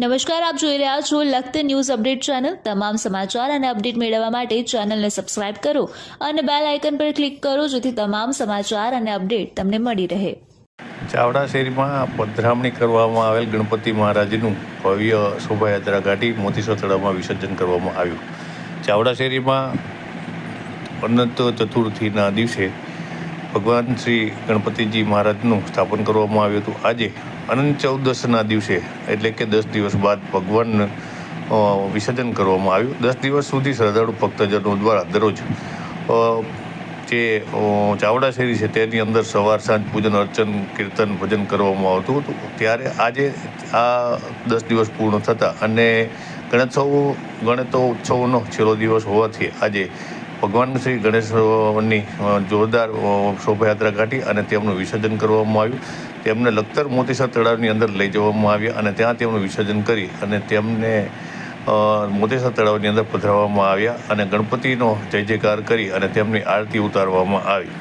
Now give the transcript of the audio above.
નમસ્કાર, આપ જોઈ રહ્યા છો લખત ન્યૂઝ અપડેટ ચેનલ. તમામ સમાચાર અને અપડેટ મેળવવા માટે ચેનલને સબસ્ક્રાઇબ કરો અને બેલ આઇકન પર ક્લિક કરો જેથી તમામ સમાચાર અને અપડેટ તમને મળી રહે. ચાવડા શેરીમાં પધરામણી કરવામાં આવેલ ગણપતિ મહારાજનું ભવ્ય શોભાયાત્રા કાઢી મોતીસર તળાવમાં વિસર્જન કરવામાં આવ્યું. ચાવડા શેરીમાં અનંત ચતુર્થીના દિવસે ભગવાન શ્રી ગણપતિજી મહારાજનું સ્થાપન કરવામાં આવ્યું હતું. આજે અનંત ચૌદશના દિવસે, એટલે કે દસ દિવસ બાદ ભગવાન વિસર્જન કરવામાં આવ્યું. દસ દિવસ સુધી શ્રદ્ધાળુ ભક્તજનો દ્વારા દરરોજ જે ચાવડા શેરી છે તેની અંદર સવાર, સાંજ પૂજન, અર્ચન, કીર્તન, ભજન કરવામાં આવતું હતું. ત્યારે આજે આ દસ દિવસ પૂર્ણ થતા અને ગણેશોત્સવ ગણેતો ઉત્સવનો છેલ્લો દિવસ હોવાથી આજે ભગવાન શ્રી ગણેશની જોરદાર શોભાયાત્રા કાઢી અને તેમનું વિસર્જન કરવામાં આવ્યું. તેમને લખતર મોતીસર તળાવની અંદર લઈ જવામાં આવ્યા અને ત્યાં તેમનું વિસર્જન કરી અને તેમને મોતીસર તળાવની અંદર પધરાવવામાં આવ્યા અને ગણપતિનો જય જયકાર કરી અને તેમની આરતી ઉતારવામાં આવી.